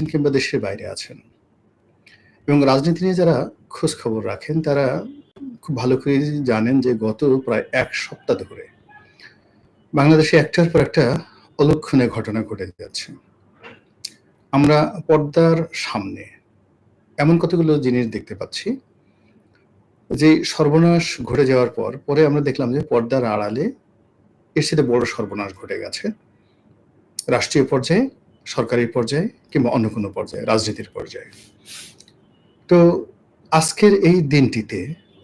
আছেন কিংবা দেশের বাইরে আছেন। এবং রাজনীতি নিয়ে যারা খোঁজ খবর রাখেন, তারা খুব ভালো করে জানেন যে গত প্রায় এক সপ্তাহ ধরে বাংলাদেশে একটার পর একটা অলক্ষণে ঘটনা ঘটে যাচ্ছে। আমরা পর্দার সামনে এমন কতগুলো জিনিস দেখতে পাচ্ছি যে সর্বনাশ ঘটে যাওয়ার পর, পরে আমরা দেখলাম যে পর্দার আড়ালে এর সাথে বড় সর্বনাশ ঘটে গেছে। রাষ্ট্রীয় পর্যায়ে সরকারি পর্যায়ে কিংবা অন্য কোনো পর্যায়ে, রাজনীতির পর্যায়ে। তো আজকের এই দিনটিতে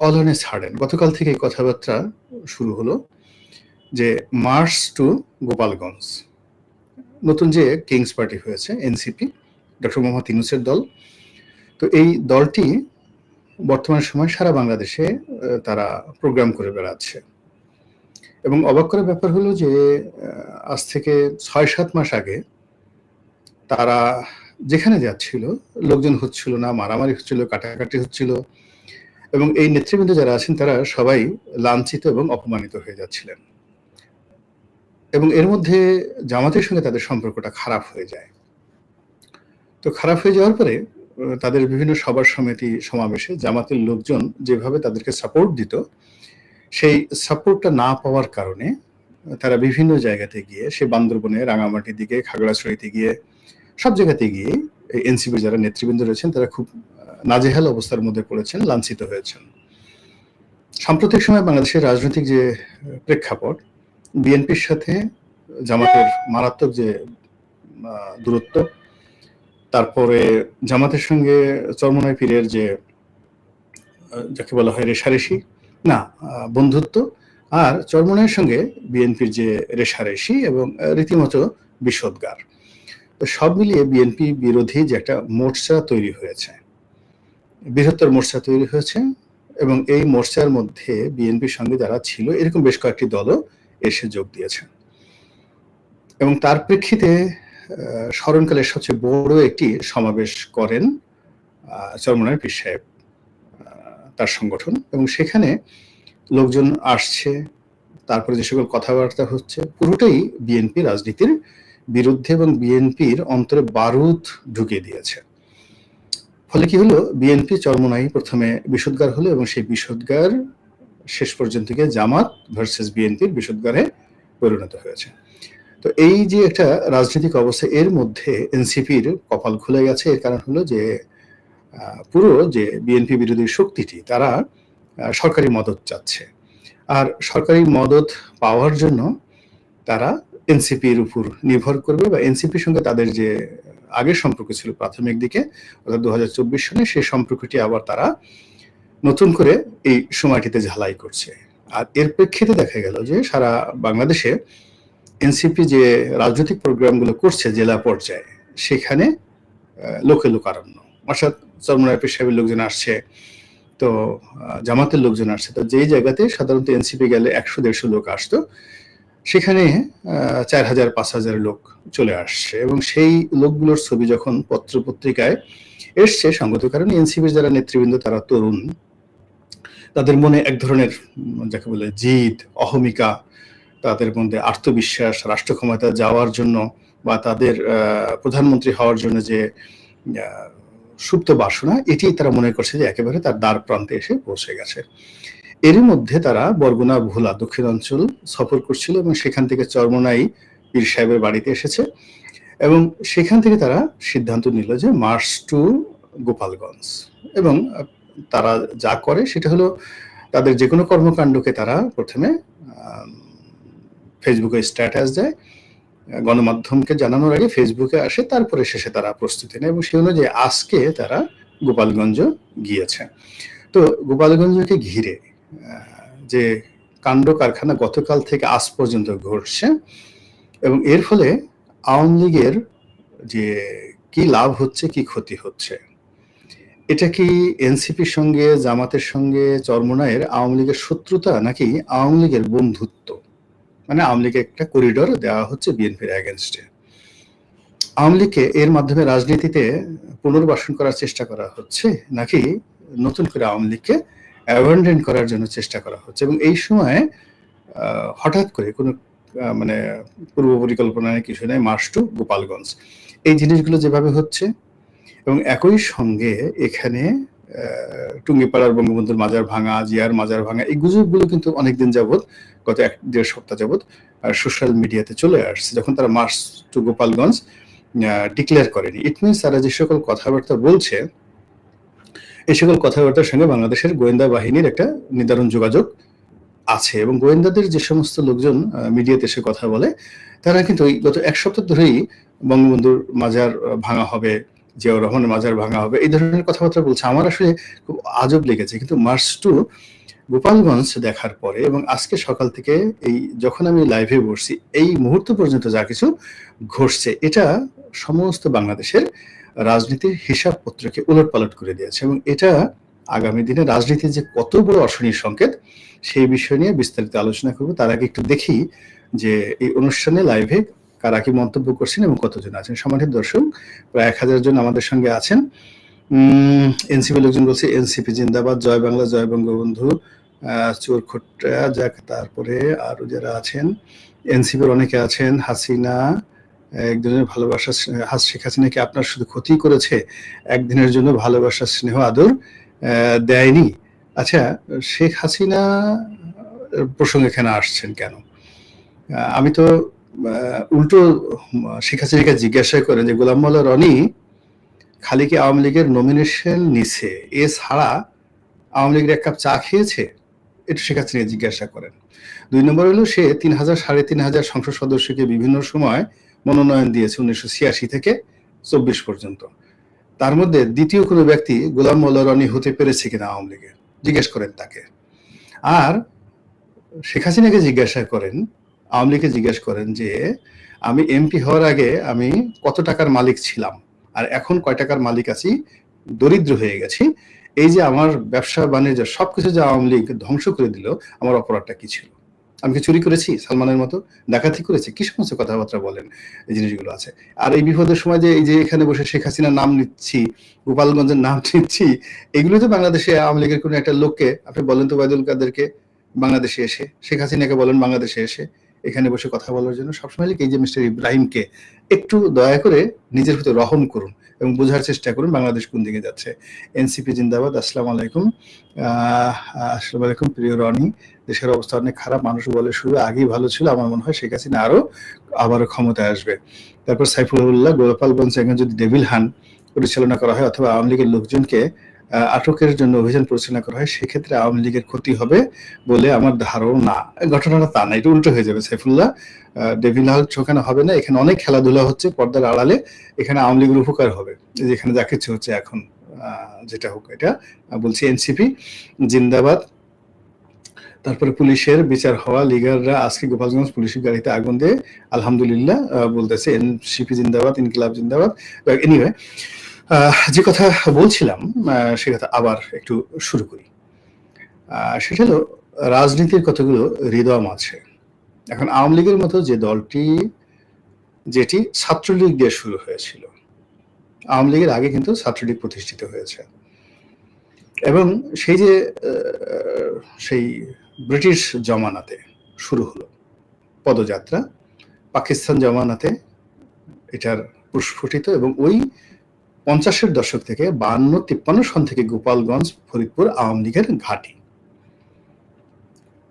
অলনে ছাড়েন। গতকাল থেকে এই কথাবার্তা শুরু হলো যে মার্চ টু গোপালগঞ্জ। নতুন যে কিংস পার্টি হয়েছে, এনসিপি, ডক্টর মোহাম্মদ ইনুসের দল। তো এই দলটি বর্তমান সময় সারা বাংলাদেশে তারা প্রোগ্রাম করে বেড়াচ্ছে। এবং অবাক করার ব্যাপার হলো যে আজ থেকে ছয় সাত মাস আগে তারা যেখানে যাচ্ছিল, লোকজন হচ্ছিল না, মারামারি হচ্ছিল, কাটাকাটি হচ্ছিল এবং এই নেতৃবৃন্দ যারা আছেন তারা সবাই লাঞ্ছিত এবং অপমানিত হয়ে যাচ্ছিলেন। এবং এর মধ্যে জামাতের সঙ্গে তাদের সম্পর্কটা খারাপ হয়ে যায়। তো খারাপ হয়ে যাওয়ার পরে, তাদের বিভিন্ন সভা সমিতি সমাবেশে জামাতের লোকজন যেভাবে তাদেরকে সাপোর্ট দিত, সেই সাপোর্টটা না পাওয়ার কারণে তারা বিভিন্ন জায়গাতে গিয়ে সে বান্দরবনে রাঙামাটির দিকে, খাগড়াছড়িতে গিয়ে সব জায়গাতে গিয়ে এনসিপির যারা নেতৃবৃন্দ রয়েছেন, তারা খুব নাজেহাল অবস্থার মধ্যে পড়েছেন, লাঞ্ছিত হয়েছেন। সাম্প্রতিক সময় বাংলাদেশের রাজনৈতিক যে প্রেক্ষাপট, বিএনপির সাথে জামাতের মারাত্মক যে দূরত্ব, তারপরে জামাতের সঙ্গে চরমনায় পীরের যে যাকে বলা হয় রেশারেশি, না বন্ধুত্ব, আর চরমনায়ের সঙ্গে বিএনপির যে রেশারেশি এবং রীতিমতো বিষোদ্গার। সব মিলিয়ে বিএনপি বিরোধী যে একটা মোর্চা তৈরি হয়েছে, বৃহত্তর মোর্চা তৈরি হয়েছে এবং এই মোর্চার মধ্যে বিএনপির সঙ্গে যারা ছিল, এরকম বেশ কয়েকটি দলও এসে যোগ দিয়েছে। এবং তার প্রেক্ষিতে স্মরণকালের সবচেয়ে বড় একটি সমাবেশ করেন চরমনায় পীর সাহেব তার সংগঠন। এবং সেখানে লোকজন আসছে, তারপরে যে সকল কথাবার্তা হচ্ছে, পুরোটাই বিএনপি রাজনীতির বিরুদ্ধে এবং বিএনপির অন্তরে বারুদ ঢুকিয়ে দিয়েছে। ফলে কি হলো? বিএনপি চরমনাই প্রথমে বিশুদ্গার হলো এবং সেই বিশুদ্গার শেষ পর্যন্ত গিয়ে জামাত ভার্সেস বিএনপির বিশুদ্গারে পরিণত হয়েছে। তো এই যে একটা রাজনৈতিক অবস্থা, এর মধ্যে এনসিপির কপাল খুলে গেছে। এর কারণ হলো যে পুরো যে বিএনপি বিরোধী শক্তিটি, তারা সরকারি মদত চাচ্ছে। আর সরকারি মদত পাওয়ার জন্য তারা এনসিপির উপর নির্ভর করবে বা এনসিপির সঙ্গে তাদের যে আগের সম্পর্ক ছিল প্রাথমিক দিকে, অর্থাৎ দু হাজার চব্বিশ সালে, সেই সম্পর্কটি আবার তারা নতুন করে এই সময়টিতে ঝালাই করছে। আর এর প্রেক্ষিতে দেখা গেল যে সারা বাংলাদেশে এনসিপি যে রাজনৈতিক প্রোগ্রামগুলো করছে জেলা পর্যায়ে, সেখানে লোকে লোকারণ্য। অর্থাৎ চরমনায় সাহেবের লোকজন আসছে, তো জামাতের লোকজন আসছে। তো যেই জায়গাতে সাধারণত এনসিপি গেলে একশো দেড়শো লোক আসতো সেখানে চার হাজার, পাঁচ হাজার লোক চলে আসছে এবং সেই লোকগুলোর ছবি যখন পত্র পত্রিকায় এসছে, সঙ্গত কারণে এনসিপির যারা নেতৃবৃন্দ তারা তরুণ, তাদের মনে এক ধরনের যাকে বলে জিদ, অহমিকা, তাদের মধ্যে আত্মবিশ্বাস রাষ্ট্র ক্ষমতা যাওয়ার জন্য বা তাদের প্রধানমন্ত্রী হওয়ার জন্য যে সুপ্ত বাসনা এটি তারা মনে করছে যে একেবারে তার দ্বার প্রান্তে এসে পৌঁছে গেছে। এরই মধ্যে তারা বরগুনা, ভোলা, দক্ষিণ অঞ্চল সফর করছিল এবং সেখান থেকে চরমনাই পীর সাহেবের বাড়িতে এসেছে। এবং সেখান থেকে তারা সিদ্ধান্ত নিল যে মার্চ টু গোপালগঞ্জ। এবং তারা যা করে সেটা হলো তাদের যে কোনো কর্মকাণ্ডকে তারা প্রথমে ফেসবুকে স্ট্যাটাস দেয়। গণমাধ্যমকে জানানোর আগে ফেসবুকে আসে, তারপরে শেষে তারা প্রস্তুতি নেয় এবং সেই অনুযায়ী আজকে তারা গোপালগঞ্জ গিয়েছে। তো গোপালগঞ্জকে ঘিরে যে কাণ্ড কারখানা গতকাল থেকে আজ পর্যন্ত ঘটছে এবং এর ফলে আওয়ামী লীগের যে কি লাভ হচ্ছে, কি ক্ষতি হচ্ছে, এটা কি এনসিপির সঙ্গে, জামাতের সঙ্গে চরমনায়ের আওয়ামী লীগের শত্রুতা নাকি আওয়ামী লীগের বন্ধুত্ব? মানে আওয়ামী লীগের একটা করিডর দেওয়া হচ্ছে বিএনপির অ্যাগেনস্টে আওয়ামী লীগকে এর মাধ্যমে রাজনীতিতে পুনর্বাসন করার চেষ্টা করা হচ্ছে নাকি নতুন করে আওয়ামী লীগকে অ্যাভেন্ডেন্ট করার জন্য চেষ্টা করা হচ্ছে। এবং এই সময় হঠাৎ করে কোনো মানে পূর্ব পরিকল্পনায় কিছু নেই মার্চ টু গোপালগঞ্জ এই জিনিসগুলো যেভাবে হচ্ছে, এবং একই সঙ্গে এখানে টুঙ্গিপাড়ার বঙ্গবন্ধুর মাজার ভাঙা, জিয়ার মাজার ভাঙা, এই গুজবগুলো কিন্তু অনেকদিন যাবৎ, গত এক, দেড় সপ্তাহ যাবৎ সোশ্যাল মিডিয়াতে চলে আসছে। যখন তারা মার্চ টু গোপালগঞ্জ ডিক্লেয়ার করেনি। ইট মিনস তারা যে সকল কথাবার্তা বলছে এই সকল কথাবার্তার সঙ্গে বাংলাদেশের গোয়েন্দা বাহিনীর একটা নির্ধারণ যোগাযোগ আছে এবং গোয়েন্দাদের যে সমস্ত লোকজন মিডিয়াতে এসে কথা বলে, তারা কিন্তু গত এক সপ্তাহ ধরেই বঙ্গবন্ধুর মাজার ভাঙা হবে, জিয়াউর রহমানের মাজার ভাঙা হবে, এই ধরনের কথাবার্তা বলছে। আমার আসলে খুব আজব লেগেছে। কিন্তু মার্চ টু গোপালগঞ্জ দেখার পরে এবং আজকে সকাল থেকে এই যখন আমি লাইভে বসছি, এই মুহূর্ত পর্যন্ত যা কিছু ঘটছে, এটা সমস্ত বাংলাদেশের রাজনীতির হিসাবপত্রকে উলট পালট করে দিয়েছে এবং এটা আগামী দিনে রাজনীতির যে কত বড় অশনির সংকেত, সেই বিষয় নিয়ে বিস্তারিত আলোচনা করব। তার আগে একটু দেখি যে এই অনুষ্ঠানে লাইভে কারা কি মন্তব্য করছেন এবং কতজন আছেন। সম্মানিত দর্শক, প্রায় এক হাজার জন আমাদের সঙ্গে আছেন। এনসিপি লোকজন বলছে, এনসিপি জিন্দাবাদ, জয় বাংলা, জয় বঙ্গবন্ধু চোর খোট্টা, যাক, তারপরে আরও যারা আছেন, এনসিপির অনেকে আছেন, হাসিনা একদিনের ভালোবাসা হাস শেখ হাসিনাকে আপনার শুধু ক্ষতি করেছে? একদিনের জন্য ভালোবাসা স্নেহ, আদর দেয়নি? আচ্ছা শেখ হাসিনা প্রসঙ্গে এখানে আসছেন কেন? আমি তো উল্টো, শেখ হাসিনাকে জিজ্ঞাসা করেন যে, গোলাম মোল্লা রনি খালি কি আওয়ামী লীগের নমিনেশন নিছে? এছাড়া আওয়ামী লীগের এক কাপ চা খেয়েছে? এটা শেখ হাসিনা জিজ্ঞাসা করেন। দুই নম্বর হলো সে তিন হাজার, সাড়ে তিন হাজার সংসদ সদস্যকে বিভিন্ন সময় মনোনয়ন দিয়েছে উনিশশো ছিয়াশি থেকে চব্বিশ পর্যন্ত। তার মধ্যে দ্বিতীয় কোনো ব্যক্তি গোলাম মোল্লা রনি হতে পেরেছে কিনা আওয়ামী লীগের? জিজ্ঞেস করেন তাকে। আর শেখ হাসিনাকে জিজ্ঞাসা করেন, আওয়ামী লীগকে জিজ্ঞেস করেন যে, আমি এমপি হওয়ার আগে আমি কত টাকার মালিক ছিলাম? আর এখন কয় টাকার মালিক আছি? দরিদ্র হয়ে গেছি। এই যে আমার ব্যবসা বাণিজ্য সবকিছু যে আওয়ামী লীগ ধ্বংস করে দিল, আমার অপরাধটা কি ছিল? আমি কি চুরি করেছি? সালমানের মতো? ডাকাতি করেছি? কি সমস্ত কথাবার্তা বলেন? এই জিনিসগুলো আছে। আর এই বিপদের সময় যে এই যে এখানে বসে শেখ হাসিনার নাম নিচ্ছি, গোপালগঞ্জের নাম নিচ্ছি, এগুলো তো বাংলাদেশে আওয়ামী লীগের কোনো একটা লোককে, আপনি বলেন তো বাইদুল কাদেরকে, বাংলাদেশে এসে, শেখ হাসিনাকে বলেন বাংলাদেশে এসে, এখানে বসে কথা বলার জন্য সবসময় লিখে এই যে মিস্টার ইব্রাহিমকে, একটু দয়া করে নিজের ভিতরে রহম করুন। এবং বোঝার চেষ্টা করুন বাংলাদেশ কোন দিকে যাচ্ছে। এনসিপি জিন্দাবাদ, আসসালাম আলাইকুম। আসসালাম আলাইকুম, প্রিয় রনি। দেশের অবস্থা অনেক খারাপ, মানুষ বলে শুরু আগেই ভালো ছিল, আমার মনে হয় শেখ হাসিনা আরও, আবারও ক্ষমতায় আসবে। তারপর সাইফুল্লাহ গোপালগঞ্জ, এখানে যদি ডেভিল হান পরিচালনা করা হয়, অথবা আওয়ামী লীগের লোকজনকে আটকের জন্য অভিযান পরিচালনা করা হয়, সেক্ষেত্রে আওয়ামী লীগের ক্ষতি হবে বলে আমার ধারণা। ঘটনাটা তা না এটা উল্টো হয়ে যাবে, সাইফুল্লাহ। ডেভিলাল চোখানো হবে না, এখানে অনেক খেলাধুলা হচ্ছে, পর্দার আড়ালে এখানে আওয়ামী লীগের উপকার হবে। যেখানে যা কিছু হচ্ছে এখন যেটা হোক এটা বলছি এনসিপি, জিন্দাবাদ। তারপরে পুলিশের বিচার হওয়া, লিগাররা আজকে গোপালগঞ্জ পুলিশের গাড়িতে আগুন দিয়ে, আলহামদুলিল্লাহ বলতেছে, এনসিপি জিন্দাবাদ, ইনকিলাব জিন্দাবাদ। এনিওয়ে যে কথা বলছিলাম সে কথা আবার একটু শুরু করি। সেটা হলো, রাজনীতির কতগুলো হৃদম আছে। এখন আওয়ামী লীগের মতো যে দলটি, যেটি ছাত্রলীগ দিয়ে শুরু হয়েছিল, আওয়ামী লীগের আগে কিন্তু ছাত্রলীগ প্রতিষ্ঠিত হয়েছে। এবং সেই যে সেই ব্রিটিশ জমানাতে শুরু হলো, পদযাত্রা, পাকিস্তান জমানাতে এটার প্রস্ফুটিত এবং ওই পঞ্চাশের দশক থেকে বান্ন তিপ্পান্ন সন থেকে গোপালগঞ্জ, ফরিদপুর, আওয়ামী লীগের ঘাঁটি।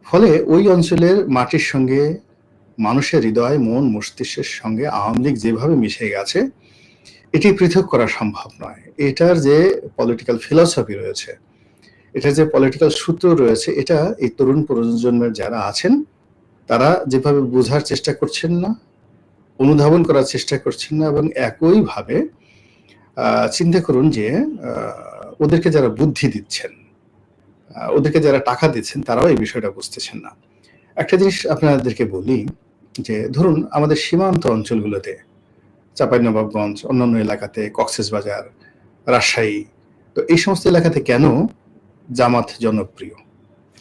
ফলে ওই অঞ্চলের মাটির সঙ্গে মানুষের হৃদয়, মন, মস্তিষ্কের সঙ্গে আওয়ামী লীগ যেভাবে মিশে গেছে, এটি পৃথক করা সম্ভব নয়। এটার যে পলিটিক্যাল ফিলসফি রয়েছে এটা যে পলিটিক্যাল সূত্র রয়েছে, এটা এই তরুণ প্রজন্মের যারা আছেন, তারা যেভাবে বোঝার চেষ্টা করছেন না, অনুধাবন করার চেষ্টা করছেন না, এবং একইভাবে চিন্তা করুন যে ওদেরকে যারা বুদ্ধি দিচ্ছেন ওদেরকে যারা টাকা দিচ্ছেন, তারাও এই বিষয়টা বুঝতেছেন না। একটা জিনিস আপনাদেরকে বলি যে, ধরুন আমাদের সীমান্ত অঞ্চলগুলোতে চাঁপাইনবাবগঞ্জ অন্যান্য এলাকাতে, কক্সেস বাজার, রাজশাহী, তো এই সমস্ত এলাকাতে কেন জামাত জনপ্রিয়?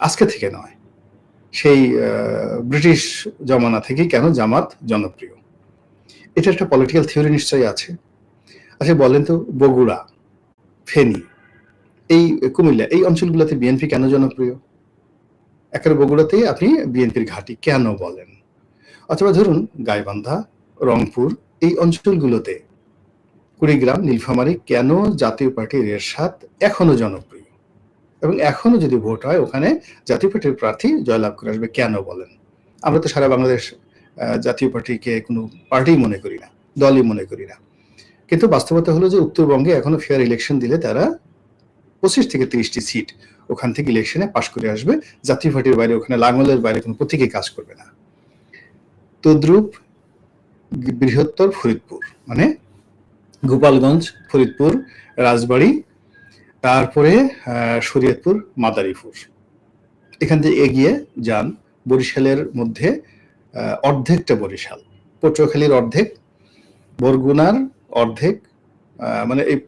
আজকে থেকে নয়। সেই ব্রিটিশ জমানা থেকেই কেন জামাত জনপ্রিয়? এটা একটা পলিটিক্যাল থিওরি নিশ্চয়ই আছে। আচ্ছা বলেন তো, বগুড়া, ফেনী, এই কুমিল্লা, এই অঞ্চলগুলোতে বিএনপি কেন জনপ্রিয়? একেবারে বগুড়াতেই আপনি বিএনপির ঘাঁটি কেন বলেন? অথবা ধরুন, গাইবান্ধা, রংপুর, এই অঞ্চলগুলোতে কুড়িগ্রাম, নীলফামারী কেন জাতীয় পার্টির এরশাদ এখনও জনপ্রিয়? এবং এখনও যদি ভোট হয়, ওখানে জাতীয় পার্টির প্রার্থী জয়লাভ করে আসবে কেন বলেন? আমরা তো সারা বাংলাদেশ জাতীয় পার্টিকে কোনো পার্টি মনে করি না, দলই মনে করি না। কিন্তু বাস্তবতা হলো যে উত্তরবঙ্গে এখনও ফেয়ার ইলেকশন দিলে তারা পঁচিশ থেকে তিরিশটি সিট ওখান থেকে ইলেকশনে পাশ করে আসবে। জাতীয় পার্টির বাইরে ওখানে লাঙ্গলের বাইরে কোনো প্রতীকে কাজ করবে না। তদ্রূপ বৃহত্তর ফরিদপুর মানে গোপালগঞ্জ, ফরিদপুর, রাজবাড়ি, তারপরে শরীয়তপুর, মাদারীপুর। এখান থেকে এগিয়ে যান বরিশালের মধ্যে অর্ধেকটা বরিশাল। পটুয়াখালীর অর্ধেক, বরগুনার অর্ধেক মানে এই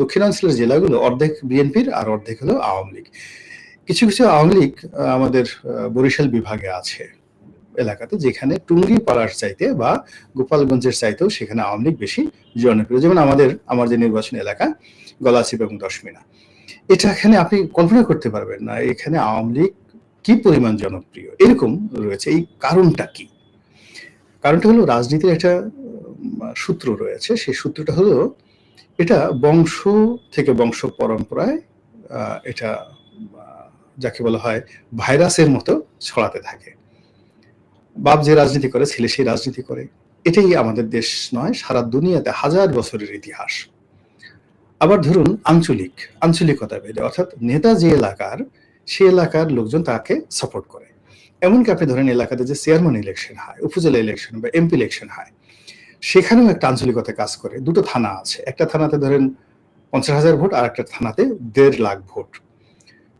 দক্ষিণাঞ্চলের জেলাগুলো অর্ধেক বিএনপির আর অর্ধেক হলো আওয়ামী লীগ। কিছু কিছু আওয়ামী লীগ আমাদের বরিশাল বিভাগে আছে এলাকাতে, যেখানে টুঙ্গি পাড়ার চাইতে বা গোপালগঞ্জের চাইতেও সেখানে আওয়ামী লীগ বেশি জনপ্রিয়। যেমন আমাদের, আমার যে নির্বাচনী এলাকা, গলাচিপ এবং দশমিনা। এটা এখানে আপনি কল্পনা করতে পারবেন না, এখানে আওয়ামী লীগ কি পরিমাণ জনপ্রিয়? এরকম রয়েছে। এই কারণটা কি? কারণটা হলো রাজনীতির একটা সূত্র রয়েছে, সেই সূত্রটা হলো এটা বংশ থেকে বংশ পরম্পরায় এটা যাকে বলা হয় ভাইরাসের মতো ছড়াতে থাকে। বাপ যে রাজনীতি করে, ছেলে সেই রাজনীতি করে। এটাই আমাদের দেশ নয়, সারা দুনিয়াতে হাজার বছরের ইতিহাস। আবার ধরুন আঞ্চলিক, আঞ্চলিকতা ভেদে, অর্থাৎ নেতা যে এলাকার, সে এলাকার লোকজন তাকে সাপোর্ট করে। এমনকি আপনি ধরেন এলাকাতে যে চেয়ারম্যান ইলেকশন হয়, উপজেলা ইলেকশন বা এমপি ইলেকশন হয় সেখানেও একটা আঞ্চলিকতা কাজ করে। দুটো থানা আছে। একটা থানাতে ধরেন পঞ্চাশ হাজার ভোট, আর একটা থানাতে দেড় লাখ ভোট।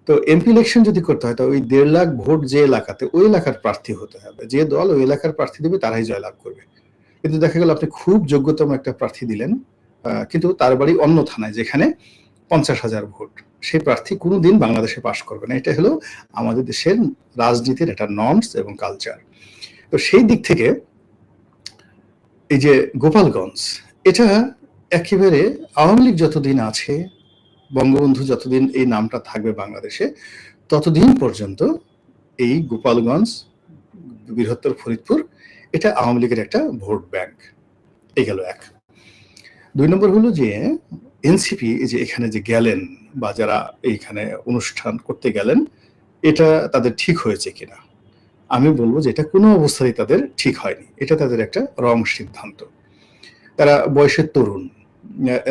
তো এমপি ইলেকশন যদি করতে হয়, তো ওই দেড় লাখ ভোট যে এলাকাতে, ওই এলাকার প্রার্থী হতে হবে। যে দল ওই এলাকার প্রার্থী দেবে, তারাই জয়লাভ করবে। কিন্তু দেখা গেল, আপনি খুব যোগ্যতম একটা প্রার্থী দিলেন কিন্তু তার বাড়ি অন্য থানায়, যেখানে পঞ্চাশ হাজার ভোট। সেই প্রার্থী কোনোদিন বাংলাদেশে পাশ করবে না। এটা হলো আমাদের দেশের রাজনীতির একটা নর্মস এবং কালচার তো সেই দিক থেকে এই যে গোপালগঞ্জ, এটা একেবারে আওয়ামী লীগ যতদিন আছে, বঙ্গবন্ধু যতদিন এই নামটা থাকবে বাংলাদেশে, ততদিন পর্যন্ত এই গোপালগঞ্জ, বৃহত্তর ফরিদপুর, এটা আওয়ামী লীগের একটা ভোট ব্যাংক। এই গেল এক। দুই নম্বর হলো যে এনসিপি যে এখানে যে গেলেন বা যারা এইখানে অনুষ্ঠান করতে গেলেন, এটা তাদের ঠিক হয়েছে কিনা? আমি বলব যে এটা কোনো অবস্থাতেই তাদের ঠিক হয়নি। এটা তাদের একটা রং সিদ্ধান্ত। তারা বয়সের তরুণ।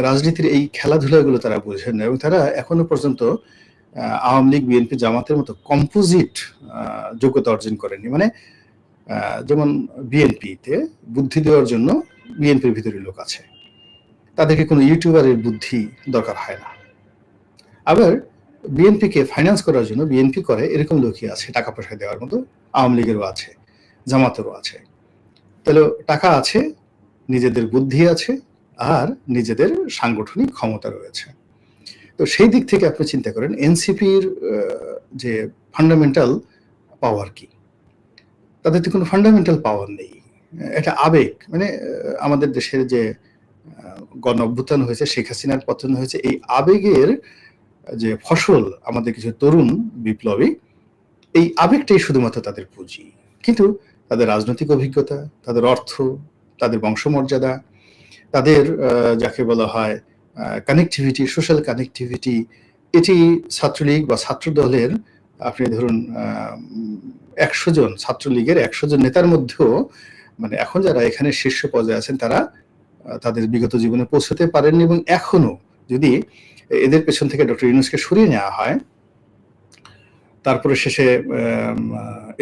রাজনীতির এই খেলাধুলাগুলো তারা বোঝেন না এবং তারা এখনও পর্যন্ত আওয়ামী লীগ, বিএনপি জামাতের মতো কম্পোজিট যোগ্যতা অর্জন করেনি। মানে যেমন বিএনপিতে বুদ্ধি দেওয়ার জন্য বিএনপির ভিতরে লোক আছে। তাদেরকে কোনো ইউটিউবারের বুদ্ধি দরকার হয় না। আবার বিএনপিকে ফাইন্যান্স করার জন্য বিএনপি করে এরকম লোকই আছে, টাকা পয়সা দেওয়ার মতো আওয়ামী লীগেরও আছে, জামাতেরও আছে। তাহলে টাকা আছে, নিজেদের বুদ্ধি আছে আর নিজেদের সাংগঠনিক ক্ষমতা রয়েছে। তো সেই দিক থেকে আপনি চিন্তা করেন এনসিপির যে ফান্ডামেন্টাল পাওয়ার কি? তাদের তো কোনো ফান্ডামেন্টাল পাওয়ার নেই। এটা আবেগ মানে আমাদের দেশের যে গণ অভ্যুত্থান হয়েছে, শেখ হাসিনার পতন হয়েছে, এই আবেগের যে ফসল আমাদের কিছু তরুণ বিপ্লবী, এই আবেগটাই শুধুমাত্র তাদের পুঁজি। কিন্তু তাদের রাজনৈতিক অভিজ্ঞতা, তাদের অর্থ, তাদের বংশমর্যাদা, তাদের যাকে বলা হয় কানেকটিভিটি সোশ্যাল কানেকটিভিটি এটি ছাত্রলীগ বা ছাত্র দলের, আপনি ধরুন একশো জন, ছাত্রলীগের একশো জন নেতার মধ্যেও মানে এখন যারা এখানে শীর্ষ পর্যায়ে আছেন, তারা তাদের বিগত জীবনে পৌঁছতে পারেননি এবং এখনও যদি এদের পেছন থেকে ডক্টর ইউনুসকে সরিয়ে নেওয়া হয়, তারপরে শেষে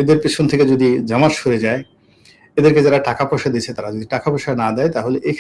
এদের পেছন থেকে যদি জামাত সরে যায়, এদেরকে যারা টাকা পয়সা দিয়েছে তারা যদি টাকা পয়সা না দেয়, তাহলে এখানে